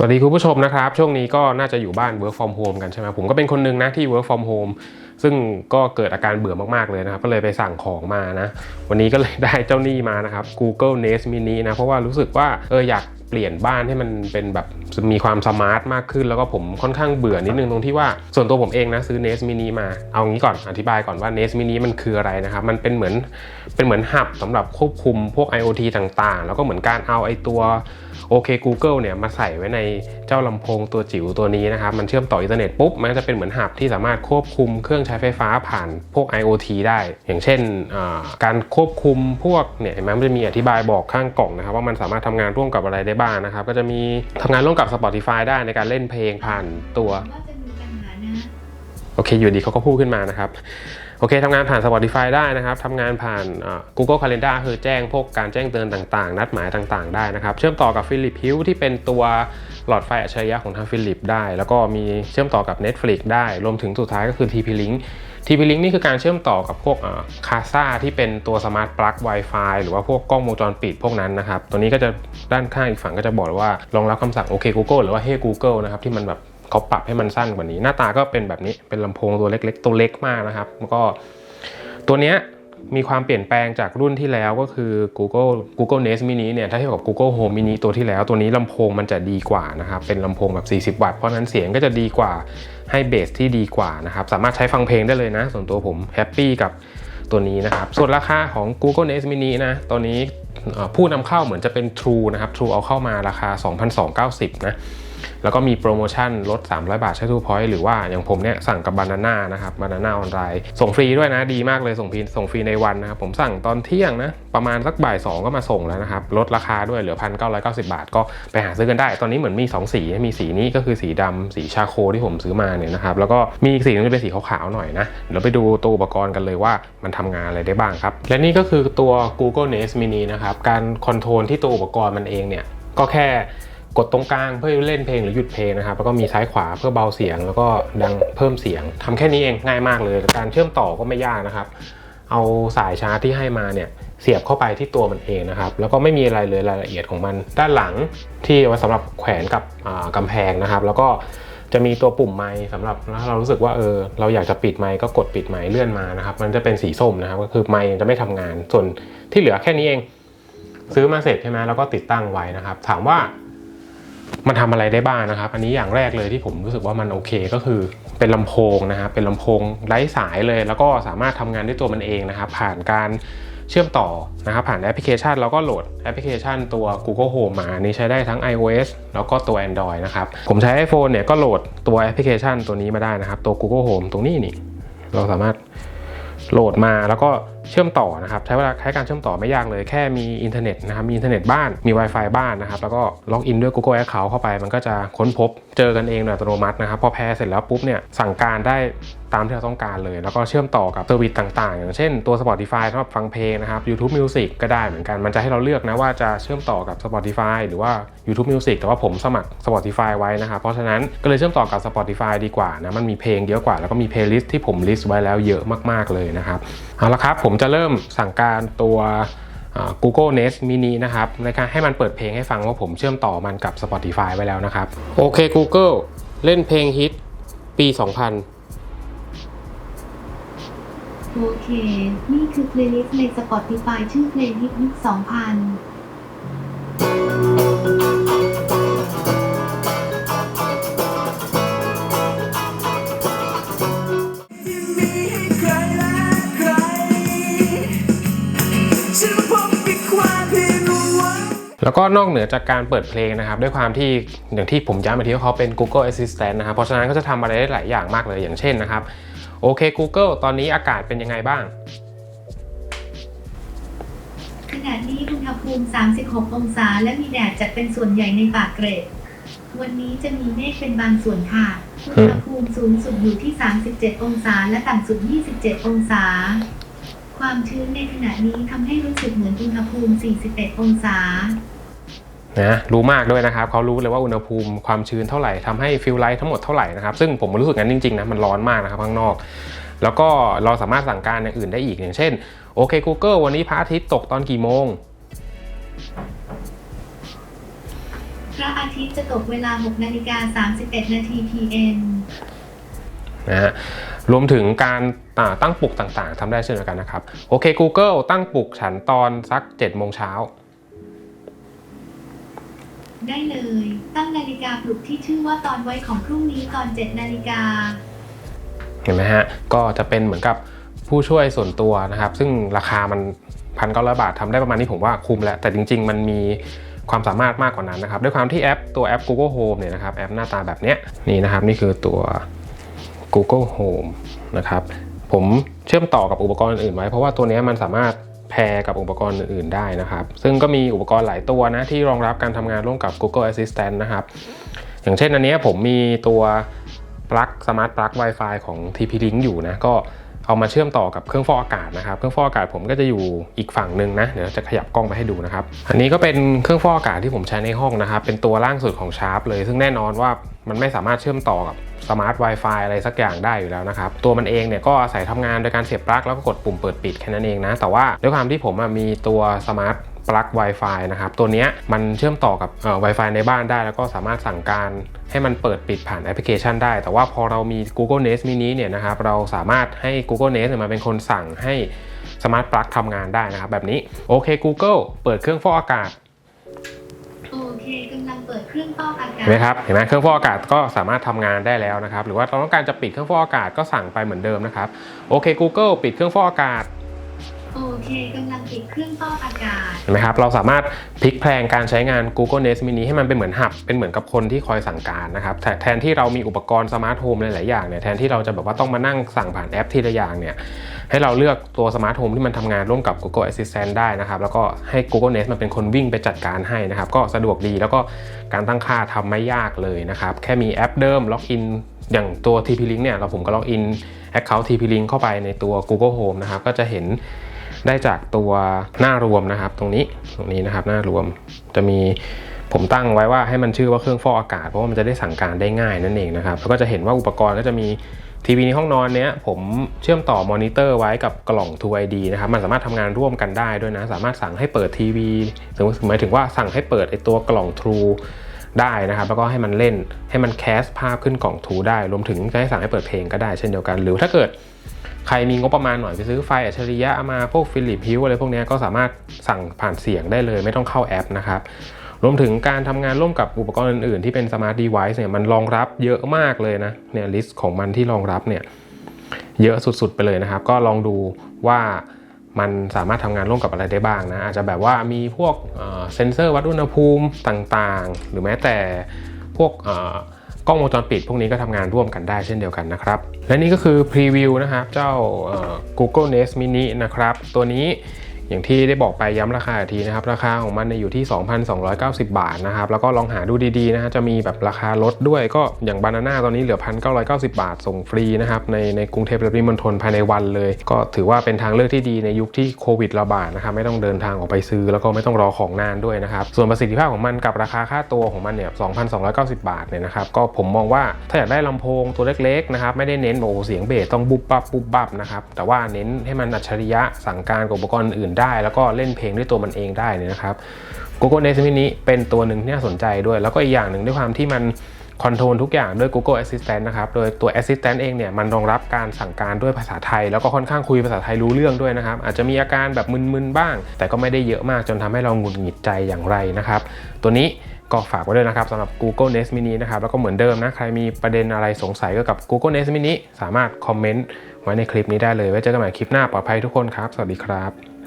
สวัสดีคุณผู้ชมนะครับ ช่วงนี้ก็น่าจะอยู่บ้าน work from home กันใช่ไหมผมก็เป็นคนหนึงนะที่ work from home ซึ่งก็เกิดอาการเบื่อมากๆเลยนะครับ ก็เลยไปสั่งของมานะ วันนี้ก็เลยได้เจ้านี่มานะครับ Google Nest Mini นะ เพราะว่ารู้สึกว่าเอออยากเปลี่ยนบ้านให้มันเป็นแบบ จะมีความสมาร์ทมากขึ้น แล้วก็ผมค่อนข้างเบื่อนิดนึงตรงที่ว่าส่วนตัวผมเองนะซื้อ Nest Mini มาเอางี้ก่อนอธิบายก่อนว่า Nest Mini มันคืออะไรนะครับ มันเป็นเหมือนเป็นเหมือนหับสำหรับควบคุมพวก IoT ต่างๆ แล้วก็เหมือนการเอาไอตัวโอเค Google เนี่ยมาใส่ไว้ในเจ้าลำโพงตัวจิ๋วตัวนี้นะครับ มันเชื่อมต่ออินเทอร์เน็ตปุ๊บ มันก็จะเป็นเหมือนหับที่สามารถควบคุมเครื่องใช้ไฟฟ้าผ่านพวก IoT ได้ อย่างเช่นการควบคุมพวกเนี่ยเห็นไหมมันจะมีอธิบายบอกข้างกล่องนะครับ ว่ามันสามารถทำงานร่วมกับอะไรได้บ้างนะครับ ก็จะมีทำงานร่วมกับ Spotify ได้ในการเล่นเพลงผ่านตัวว่าจะมีปัญหานะโอเคอยู่ดีเขาก็พูดขึ้นมานะครับโอเคทำงานผ่าน Spotify ได้นะครับทำงานผ่านอ่า Google Calendar คือแจ้งพวกการแจ้งเตือนต่างๆ นัดหมายต่างๆ ได้นะครับ เชื่อมต่อกับ Philip Hue ที่เป็นตัวหลอดไฟอัจฉริยะของทาง Philip ได้ แล้วก็มีเชื่อมต่อกับ Netflix ได้ รวมถึงสุดท้ายก็คือ TP-Link TP-Link นี่คือการเชื่อมต่อกับพวกคาซาที่เป็นตัว Smart Plug Wi-Fi หรือว่าพวกกล้องวงจรปิดพวกนั้นนะครับตัวนี้ก็จะด้านข้างอีกฝั่งก็จะบอกว่ารองรับคำสั่งโอเค Google หรือว่า Hey Google นะครับที่มันแบบเขาปรับให้มันสั้นกว่านี้ หน้าตาก็เป็นแบบนี้เป็นลำโพงตัวเล็ก ๆ ตัวเล็กมากนะครับแล้วก็ตัวเนี้ยมีความเปลี่ยนแปลงจากรุ่นที่แล้วก็คือ Google Google Nest Mini เนี่ยถ้าเทียบกับ Google Home Mini ตัวที่แล้ว ตัวนี้ลำโพงมันจะดีกว่านะครับเป็นลำโพงแบบ 40 วัตต์เพราะนั้นเสียงก็จะดีกว่า ให้เบสที่ดีกว่านะครับ สามารถใช้ฟังเพลงได้เลยนะ ส่วนตัวผมแฮปปี้กับตัวนี้นะครับ ส่วนราคาของ Google Nest Mini นะตัวนี้ผู้นำเข้าเหมือนจะเป็น True นะครับ True เอาเข้ามาราคา 2,290 นะ แล้วก็มีโปรโมชั่นลด 300 บาทใช้ทูพอยต์หรือว่าอย่างผมเนี่ยสั่งกับบานาน่านะครับบานาน่าออนไลน์ส่งฟรีด้วยนะดีมากเลยส่งฟรีส่งฟรีในวันนะครับผมสั่งตอนเที่ยงนะประมาณสักบ่าย 2 ก็มาส่งแล้วนะครับลดราคาด้วยเหลือ 1,990 บาท ก็ไปหาซื้อกันได้ ตอนนี้เหมือนมี 2 สีมีสีนี้ก็คือสีดำสีชาโคที่ผมซื้อมาเนี่ยนะครับแล้วก็มีอีกสีนึงจะเป็นสีขาวๆหน่อยนะเดี๋ยวไปดูตัวอุปกรณ์กันเลยว่ามันทำงานอะไรได้บ้างครับและนี่ก็คือตัว Google Nest Mini นะครับการคอนโทรลที่ตัวอุปกรณ์มันเองเนี่ยก็แค่ กดตรงกลางเพื่อเล่นเพลงหรือหยุดเพลงนะครับ แล้วก็มีซ้ายขวาเพื่อเบาเสียง แล้วก็ดังเพิ่มเสียงทำแค่นี้เองง่ายมากเลย การเชื่อมต่อก็ไม่ยากนะครับ เอาสายชาร์จที่ให้มาเนี่ยเสียบเข้าไปที่ตัวมันเองนะครับ แล้วก็ไม่มีอะไรเลยรายละเอียดของมัน ด้านหลังที่ไว้สำหรับแขวนกับอ่ากำแพงนะครับ แล้วก็จะมีตัวปุ่มไมค์สำหรับถ้าเรารู้สึกว่าเออเราอยากจะปิดไมค์ก็กดปิดไมค์เลื่อนมานะครับ มันจะเป็นสีส้มนะครับก็คือไมค์จะไม่ทำงาน ส่วนที่เหลือแค่นี้เอง ซื้อมาเสร็จใช่ไหมแล้วก็ติดตั้งไว้นะครับ ถามว่า มันทำอะไรได้บ้างนะครับ อันนี้อย่างแรกเลยที่ผมรู้สึกว่ามันโอเคก็คือเป็นลำโพงนะครับเป็นลำโพงไร้สายเลย แล้วก็สามารถทำงานด้วยตัวมันเองนะครับ ผ่านการเชื่อมต่อนะครับผ่านแอปพลิเคชัน แล้วก็โหลดแอปพลิเคชันตัว Google Home มาอันนี้ใช้ได้ทั้ง iOS แล้วก็ตัว Android นะครับ ผมใช้ iPhone เนี่ยก็โหลดตัวแอปพลิเคชันตัวนี้มาได้นะครับ ตัว Google Home ตรงนี้นี่ เราสามารถโหลดมาแล้วก็ เชื่อมต่อนะครับใช้เวลาใช้การเชื่อมต่อไม่ยากเลยแค่มีอินเทอร์เน็ตนะครับมีอินเทอร์เน็ตบ้านมี Wi-Fi บ้านนะครับแล้วก็ล็อกอินด้วย Google Account เข้าไป มันก็จะค้นพบเจอกันเองโดยอัตโนมัตินะครับพอแพร์เสร็จแล้วปุ๊บเนี่ยสั่งการได้ตามที่เราต้องการเลย แล้วก็เชื่อมต่อกับเซอร์วิสต่างๆ อย่างเช่นตัว Spotify สำหรับฟังเพลงนะครับ YouTube Music ก็ได้เหมือนกันมันจะให้เราเลือกนะว่าจะเชื่อมต่อกับ Spotify หรือว่า YouTube Music แต่ว่าผมสมัคร Spotify ไว้นะครับเพราะฉะนั้นก็เลยเชื่อมต่อกับ Spotify ดีกว่านะมันมีเพลงเยอะกว่าแล้วก็มี playlist ที่ผมลิสต์ไว้แล้วเยอะมากๆเลยนะครับเอาละครับผมจะเริ่มสั่งการตัวอ่า Google Nest Mini นะครับในการให้มันเปิดเพลงให้ฟังว่าผมเชื่อมต่อมันกับ Spotify ไว้แล้วนะครับ โอเค Google เล่นเพลงฮิตปี 2000 โอเค นี่คือเพลย์ลิสต์ใน Spotify ชื่อเพลงฮิตยุค2000 แล้วก็นอกเหนือจากการเปิดเพลงนะครับ ด้วยความที่อย่างที่ผมย้ำไปที่ว่าเขาเป็น Google Assistant นะครับ เพราะฉะนั้นก็จะทำอะไรได้หลายอย่างมากเลยอย่างเช่นนะครับ โอเค Google ตอนนี้อากาศเป็นยังไงบ้าง ขณะนี้อุณหภูมิ 36 องศา และมีแดดจัดเป็นส่วนใหญ่ในปากเกร็ด วันนี้จะมีเมฆเป็นบางส่วนค่ะ อุณหภูมิสูงสุดอยู่ที่ 37 องศา และต่ำสุด 27 องศาความชื้นในขณะนี้ทำให้รู้สึกเหมือนอุณหภูมิ 41 องศา นะรู้มากด้วยนะครับเขารู้เลยว่าอุณหภูมิความชื้นเท่าไหร่ทำให้ฟิลไลท์ทั้งหมดเท่าไหร่นะครับซึ่งผมรู้สึกงั้นจริงๆนะมันร้อนมากนะครับข้างนอก แล้วก็เราสามารถสั่งการอย่างอื่นได้อีกอย่างเช่นโอเค Google วันนี้พระอาทิตย์ตกตอนกี่โมงพระอาทิตย์จะตกเวลา6นาฬิกา31นาที PM นะฮะรวมถึงการอ่าตั้งปลุกต่างๆทำได้เช่นเดียวกันนะครับ โอเค Google ตั้งปลุกฉันตอนสัก7โมงเช้า ได้เลย ตั้งนาฬิกาปลุกที่ชื่อว่าตอนไว้ของพรุ่งนี้ตอน7นาฬิกา เห็นไหมฮะ ก็จะเป็นเหมือนกับผู้ช่วยส่วนตัวนะครับ ซึ่งราคามันพันเก้าร้อยบาททำได้ประมาณนี้ผมว่าคุ้มแล้ว แต่จริง ๆ มันมีความสามารถมากกว่านั้นนะครับ ด้วยความที่แอปตัวแอป Google Home เนี่ยนะครับ แอปหน้าตาแบบเนี้ยนี่นะครับ นี่คือตัว Google Home นะครับ ผมเชื่อมต่อกับอุปกรณ์อื่นไว้ เพราะว่าตัวนี้มันสามารถ แพร์กับอุปกรณ์อื่นๆได้นะครับ ซึ่งก็มีอุปกรณ์หลายตัวนะ ที่รองรับการทำงานร่วมกับ Google Assistant นะครับ อย่างเช่นอันนี้ผมมีตัวปลั๊กสมาร์ทปลั๊ก Wi-Fi ของ TP-Link อยู่นะก็ เอามาเชื่อมต่อกับเครื่องฟอกอากาศนะครับ เครื่องฟอกอากาศผมก็จะอยู่อีกฝั่งหนึ่งนะเดี๋ยวจะขยับกล้องไปให้ดูนะครับ อันนี้ก็เป็นเครื่องฟอกอากาศที่ผมใช้ในห้องนะครับ เป็นตัวล่างสุดของชาร์ปเลย ซึ่งแน่นอนว่ามันไม่สามารถเชื่อมต่อกับสมาร์ท Wi-Fi อะไรสักอย่างได้อยู่แล้วนะครับ ตัวมันเองเนี่ยก็อาศัยทำงานโดยการเสียบปลั๊กแล้วก็กดปุ่มเปิดปิดแค่นั้นเองนะ แต่ว่าด้วยความที่ผมมีตัวสมาร์ท ปลั๊ก Wi-Fi นะครับ ตัวเนี้ยมันเชื่อมต่อกับเอ่อ Wi-Fi ในบ้านได้ แล้วก็สามารถสั่งการให้มันเปิดปิดผ่านแอปพลิเคชันได้ แต่ว่าพอเรามี Google Nest Mini เนี่ยนะครับ เราสามารถให้ Google Nest เนี่ยมาเป็นคนสั่งให้สมาร์ทปลั๊กทำงานได้นะครับ แบบนี้โอเค Google เปิดเครื่องฟอกอากาศโอเคกำลังเปิดเครื่องฟอกอากาศเห็นไหมครับ เห็นไหมเครื่องฟอกอากาศก็สามารถทำงานได้แล้วนะครับ หรือว่าเราต้องการจะปิดเครื่องฟอกอากาศก็สั่งไปเหมือนเดิมนะครับ โอเค Google ปิดเครื่องฟอกอากาศ โอเคกำลังปิดเครื่องฟอกอากาศ เห็นไหมครับ เราสามารถพลิกแพลงการใช้งาน Google Nest Mini ให้มันเป็นเหมือนหับ เป็นเหมือนกับคนที่คอยสั่งการนะครับแทแทนที่เรามีอุปกรณ์สมาร์ทโฮมหลาย ๆ อย่างเนี่ย แทนที่เราจะแบบว่าต้องมานั่งสั่งผ่านแอปทีละอย่างเนี่ย ให้เราเลือกตัวสมาร์ทโฮมที่มันทำงานร่วมกับ Google Assistant ได้นะครับ แล้วก็ให้ Google Nest มันเป็นคนวิ่งไปจัดการให้นะครับ ก็สะดวกดี แล้วก็การตั้งค่าทำไม่ยากเลยนะครับ แค่มีแอปเดิมล็อกอิน อย่างตัว TP-Link เนี่ย เราผมก็ล็อกอิน Account TP-Link เข้าไปในตัว Google Home นะครับ ก็จะเห็น ได้จากตัวหน้ารวมนะครับ ตรงนี้ตรงนี้นะครับหน้ารวมจะมีผมตั้งไว้ว่าให้มันชื่อว่าเครื่องฟอกอากาศเพราะว่ามันจะได้สั่งการได้ง่ายนั่นเองนะครับแล้วก็จะเห็นว่าอุปกรณ์ก็จะมีทีวีในห้องนอนเนี้ยผมเชื่อมต่อมอนิเตอร์ไว้กับกล่อง True ID นะครับมันสามารถทำงานร่วมกันได้ด้วยนะ สามารถสั่งให้เปิดทีวีถึงหมายถึงว่าสั่งให้เปิดไอตัวกล่อง True ได้นะครับ แล้วก็ให้มันเล่นให้มันแคสภาพขึ้นกล่อง True ได้ รวมถึงจะให้สั่งให้เปิดเพลงก็ได้เช่นเดียวกัน หรือถ้าเกิด ใครมีงบประมาณหน่อยไปซื้อไฟอัจฉริยะมาพวกฟิลิปฮิวอะไรพวกนี้ก็สามารถสั่งผ่านเสียงได้เลยไม่ต้องเข้าแอปนะครับรวมถึงการทำงานร่วมกับอุปกรณ์อื่นๆ ที่เป็นสมาร์ท d ด v i c e เนี่ยมันรองรับเยอะมากเลยนะเนี่ยลิสต์ของมันที่รองรับเนี่ยเยอะสุดๆไปเลยนะครับ ก็ลองดูว่ามันสามารถทำงานร่วมกับอะไรได้บ้างนะ อาจจะแบบว่ามีพวกเซนเซอร์วัดอุณหภูมิต่างๆ หรือแม้แต่พวกกล้องวงจรปิดพวกนี้ก็ทำงานร่วมกันได้เช่นเดียวกันนะครับ และนี่ก็คือพรีวิวนะครับ เจ้า Google Nest Mini นะครับ ตัวนี้ อย่างที่ได้บอกไปย้ำราคาอีกทีนะครับ ราคาของมันเนี่ยอยู่ที่ 2,290 บาทนะครับ แล้วก็ลองหาดูดีๆนะฮะจะมีแบบราคาลดด้วยก็อย่างบานาน่าตอนนี้เหลือ 1,990 บาทส่งฟรีนะครับในในกรุงเทพและปริมณฑลภายในวันเลย ก็ถือว่าเป็นทางเลือกที่ดีในยุคที่โควิดระบาดนะครับไม่ต้องเดินทางออกไปซื้อ แล้วก็ไม่ต้องรอของนานด้วยนะครับส่วนประสิทธิภาพของมันกับราคาค่าตัวของมันเนี่ย2,290 บาทเนี่ยนะครับก็ผมมองว่าถ้าอยากได้ลำโพงตัวเล็กๆนะครับไม่ได้เน้นโอ้เสียงเบสต้องบุบบับบุบบับนะครับแต่ว่าเน้นให้มันอัจฉริยะสั่งการกับอุปกรณ์อื่นได้แล้วก็เล่นเพลงด้วยตัวมันเองได้เนี่ยนะครับ Google Nest Mini เป็นตัวหนึ่งที่น่าสนใจด้วย แล้วก็อีกอย่างหนึ่งด้วยความที่มันคอนโทรลทุกอย่างด้วย Google Assistant นะครับ โดยตัว Assistant เองเนี่ยมันรองรับการสั่งการด้วยภาษาไทย แล้วก็ค่อนข้างคุยภาษาไทยรู้เรื่องด้วยนะครับ อาจจะมีอาการแบบมึนๆบ้าง แต่ก็ไม่ได้เยอะมากจนทำให้เราหงุดหงิดใจอย่างไรนะครับ ตัวนี้ก็ฝากไว้ด้วยนะครับสำหรับ Google Nest Mini นะครับ แล้วก็เหมือนเดิมนะ ใครมีประเด็นอะไรสงสัยเกี่ยวกับ Google Nest Mini สามารถคอมเมนต์ไว้ในคลิปนี้ได้เลย ไว้เจอกันใหม่คลิปหน้าปลอดภัยทุกคนครับ สวัสดีครับ